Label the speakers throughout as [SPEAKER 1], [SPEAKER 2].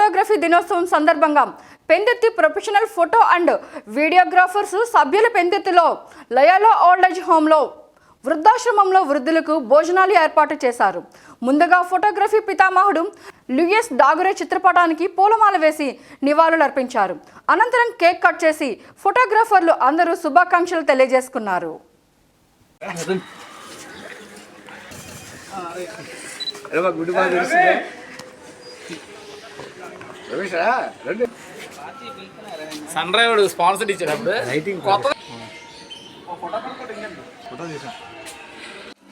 [SPEAKER 1] Photography దినోత్సవం సందర్భంగా Pendurthi professional photo and videographers సభ్యుల పెందెత్తిలో లయాలో ఓల్డ్ ఏజ్ హోంలో వృద్ధాశ్రమంలో వృద్ధులకు భోజనాలు ఏర్పాటు చేశారు. ముందుగా ఫోటోగ్రఫీ పితామహుడు లుయస్ డాగురే చిత్రపటానికి పూలమాల వేసి నివాళులర్పించారు. అనంతరం కేక్ కట్ చేసి ఫోటోగ్రాఫర్లు అందరూ శుభాకాంక్షలు తెలియజేసుకున్నారు.
[SPEAKER 2] గుడ్
[SPEAKER 3] సన్ డ్రైవర్ స్పాన్సర్ ఇచ్చేటప్పుడు
[SPEAKER 2] లైటింగ్
[SPEAKER 3] కొత్త.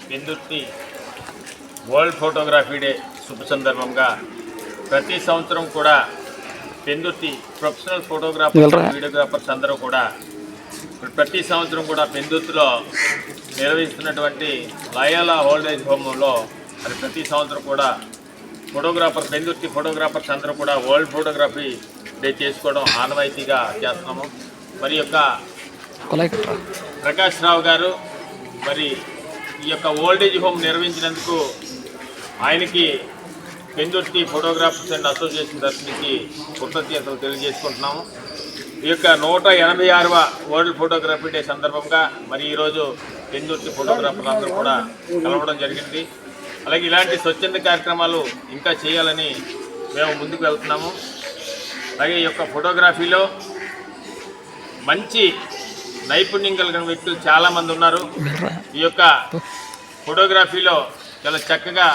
[SPEAKER 4] పెందుర్తి వరల్డ్ ఫోటోగ్రఫీ డే శుభ సందర్భంగా ప్రతి సంవత్సరం కూడా పెందుర్తి ప్రొఫెషనల్ ఫోటోగ్రాఫర్స్ వీడియోగ్రాఫర్స్ అందరూ కూడా ప్రతి సంవత్సరం కూడా పెందుర్తిలో నిర్వహిస్తున్నటువంటి లయాలా ఓల్డ్ ఏజ్ హోమ్లో అది ప్రతి సంవత్సరం కూడా ఫోటోగ్రాఫర్ పెందుర్తి ఫోటోగ్రాఫర్స్ అందరూ కూడా వరల్డ్ ఫోటోగ్రఫీ డే చేసుకోవడం ఆనవాయితీగా చేస్తున్నాము. మరి యొక్క ప్రకాష్ రావు గారు మరి ఈ యొక్క ఓల్డేజ్ హోమ్ నిర్వహించినందుకు ఆయనకి పెందుర్తి ఫోటోగ్రాఫర్స్ అండ్ అసోసియేషన్ తరఫు నుంచి కృతజ్ఞతలు తెలియజేసుకుంటున్నాము. ఈ యొక్క నూట ఎనభై ఆరవ వరల్డ్ ఫోటోగ్రఫీ డే సందర్భంగా మరి ఈరోజు పెందుర్తి ఫోటోగ్రాఫర్లు అందరూ కూడా కలవడం జరిగింది. అలాగే ఇలాంటి స్వచ్ఛంద కార్యక్రమాలు ఇంకా చేయాలని మేము ముందుకు వెళ్తున్నాము. అలాగే ఈ యొక్క ఫోటోగ్రఫీలో మంచి నైపుణ్యం కలిగిన వ్యక్తులు చాలామంది ఉన్నారు. ఈ యొక్క ఫోటోగ్రఫీలో చాలా చక్కగా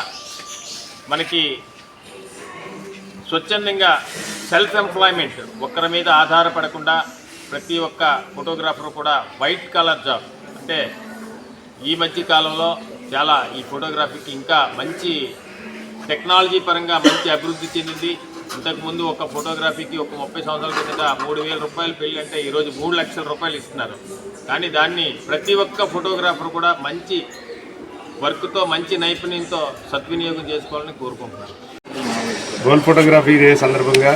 [SPEAKER 4] మనకి స్వచ్ఛందంగా సెల్ఫ్ ఎంప్లాయ్మెంట్ ఒక్కరి మీద ఆధారపడకుండా ప్రతి ఒక్క ఫోటోగ్రాఫర్ కూడా వైట్ కలర్ జాబ్ అంటే ఈ మధ్య కాలంలో చాలా ఈ ఫోటోగ్రఫీకి ఇంకా మంచి టెక్నాలజీ పరంగా మంచి అభివృద్ధి చెందింది. ఇంతకుముందు ఒక ఫోటోగ్రఫీకి ఒక ముప్పై సంవత్సరాల కిందట మూడు వేల రూపాయలు పెళ్ళి అంటే ఈరోజు మూడు లక్షల రూపాయలు ఇస్తున్నారు. కానీ దాన్ని ప్రతి ఒక్క ఫోటోగ్రాఫర్ కూడా మంచి వర్క్తో మంచి నైపుణ్యంతో సద్వినియోగం చేసుకోవాలని కోరుకుంటున్నాను.
[SPEAKER 5] వరల్డ్ ఫోటోగ్రఫీ డే సందర్భంగా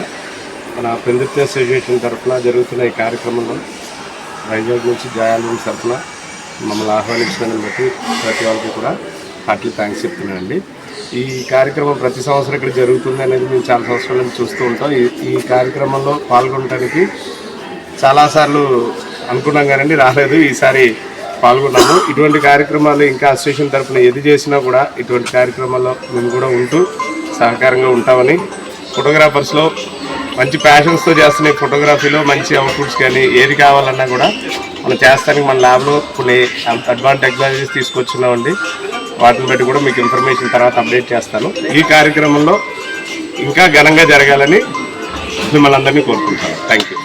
[SPEAKER 5] మన పెందుర్తి అసోసియేషన్ తరఫున జరుగుతున్న ఈ కార్యక్రమంలో వైజాగ్ నుంచి జాయాల నుంచి తరఫున మమ్మల్ని ఆహ్వానించడానికి బట్టి ప్రతి వాళ్ళకి కూడా హార్ట్లీ థ్యాంక్స్ చెప్తున్నానండి. ఈ కార్యక్రమం ప్రతి సంవత్సరం ఇక్కడ జరుగుతుంది అనేది మేము చాలా సంవత్సరాల నుంచి చూస్తూ ఉంటాం. ఈ ఈ కార్యక్రమంలో పాల్గొనడానికి చాలాసార్లు అనుకున్నాం కానీ రాలేదు. ఈసారి పాల్గొన్నాము. ఇటువంటి కార్యక్రమాలు ఇంకా అసోసియేషన్ తరఫున ఏది చేసినా కూడా ఇటువంటి కార్యక్రమాల్లో మేము కూడా ఉంటూ సహకారంగా ఉంటామని ఫోటోగ్రాఫర్స్లో మంచి ప్యాషన్స్తో చేస్తున్న ఫోటోగ్రఫీలో మంచి అవుట్పుట్స్ కానీ ఏది కావాలన్నా కూడా మనం చేస్తానికి మన ల్యాబ్లో కొన్ని అడ్వాన్స్ టెక్నాలజీస్ తీసుకొచ్చున్నామండి. వాటిని బట్టి కూడా మీకు ఇన్ఫర్మేషన్ తర్వాత అప్డేట్ చేస్తాను. ఈ కార్యక్రమంలో ఇంకా ఘనంగా జరగాలని మిమ్మల్ని అందరినీ కోరుకుంటాను థ్యాంక్ యూ